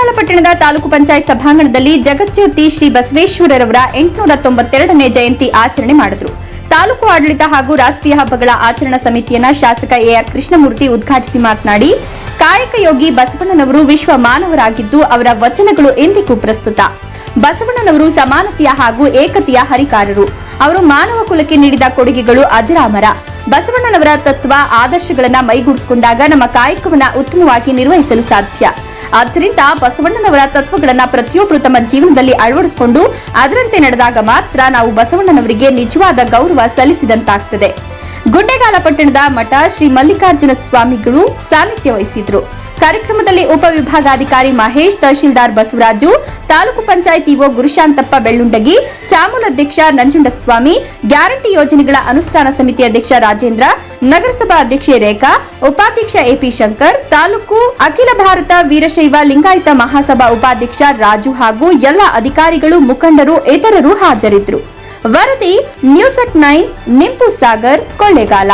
ಕೊಳ್ಳೇಗಾಲ ಪಟ್ಟಣದ ತಾಲೂಕು ಪಂಚಾಯತ್ ಸಭಾಂಗಣದಲ್ಲಿ ಜಗಜ್ಯೋತಿ ಶ್ರೀ ಬಸವೇಶ್ವರರವರ ಎಂಟುನೂರ ತೊಂಬತ್ತೆರಡನೇ ಜಯಂತಿ ಆಚರಣೆ ಮಾಡಿದ್ರು. ತಾಲೂಕು ಆಡಳಿತ ಹಾಗೂ ರಾಷ್ಟ್ರೀಯ ಹಬ್ಬಗಳ ಆಚರಣಾ ಸಮಿತಿಯನ್ನ ಶಾಸಕ ಎಆರ್ ಕೃಷ್ಣಮೂರ್ತಿ ಉದ್ಘಾಟಿಸಿ ಮಾತನಾಡಿ ಕಾಯಕಯೋಗಿ ಬಸವಣ್ಣನವರು ವಿಶ್ವ ಮಾನವರಾಗಿದ್ದು ಅವರ ವಚನಗಳು ಎಂದಿಗೂ ಪ್ರಸ್ತುತ. ಬಸವಣ್ಣನವರು ಸಮಾನತೆಯ ಹಾಗೂ ಏಕತೆಯ ಹರಿಕಾರರು. ಅವರು ಮಾನವ ಕುಲಕ್ಕೆ ನೀಡಿದ ಕೊಡುಗೆಗಳು ಅಜರಾಮರ. ಬಸವಣ್ಣನವರ ತತ್ವ, ಆದರ್ಶಗಳನ್ನ ಮೈಗೂಡಿಸಿಕೊಂಡಾಗ ನಮ್ಮ ಕಾಯಕವನ್ನ ಉತ್ತಮವಾಗಿ ನಿರ್ವಹಿಸಲು ಸಾಧ್ಯ. ಆದ್ದರಿಂದ ಬಸವಣ್ಣನವರ ತತ್ವಗಳನ್ನ ಪ್ರತಿಯೊಬ್ಬರು ತಮ್ಮ ಜೀವನದಲ್ಲಿ ಅಳವಡಿಸಿಕೊಂಡು ಅದರಂತೆ ನಡೆದಾಗ ಮಾತ್ರ ನಾವು ಬಸವಣ್ಣನವರಿಗೆ ನಿಜವಾದ ಗೌರವ ಸಲ್ಲಿಸಿದಂತಾಗ್ತದೆ. ಗುಂಡೆಗಾಲ ಪಟ್ಟಣದ ಮಠ ಶ್ರೀ ಮಲ್ಲಿಕಾರ್ಜುನ ಸ್ವಾಮಿಗಳು ಸಾನ್ನಿಧ್ಯ ವಹಿಸಿದ್ರು. ಕಾರ್ಯಕ್ರಮದಲ್ಲಿ ಉಪವಿಭಾಗಾಧಿಕಾರಿ ಮಹೇಶ್, ತಹಶೀಲ್ದಾರ್ ಬಸವರಾಜು, ತಾಲೂಕು ಪಂಚಾಯತ್ ಇಒ ಗುರುಶಾಂತಪ್ಪ ಬೆಳ್ಳುಂಡಗಿ ಚಾಮುಲಾಧ್ಯಕ್ಷ ನಂಜುಂಡಸ್ವಾಮಿ, ಗ್ಯಾರಂಟಿ ಯೋಜನೆಗಳ ಅನುಷ್ಠಾನ ಸಮಿತಿ ಅಧ್ಯಕ್ಷ ರಾಜೇಂದ್ರ, ನಗರಸಭಾ ಅಧ್ಯಕ್ಷೆ ರೇಖಾ, ಉಪಾಧ್ಯಕ್ಷ ಎಪಿ ಶಂಕರ್, ತಾಲೂಕು ಅಖಿಲ ಭಾರತ ವೀರಶೈವ ಲಿಂಗಾಯತ ಮಹಾಸಭಾ ಉಪಾಧ್ಯಕ್ಷ ರಾಜು ಹಾಗೂ ಎಲ್ಲ ಅಧಿಕಾರಿಗಳು, ಮುಖಂಡರು, ಇತರರು ಹಾಜರಿದ್ದರು. ವರದಿ ನ್ಯೂಸ್ ಅಟ್ ನೈನ್ ನಿಂಪು ಸಾಗರ್, ಕೊಳ್ಳೇಗಾಲ.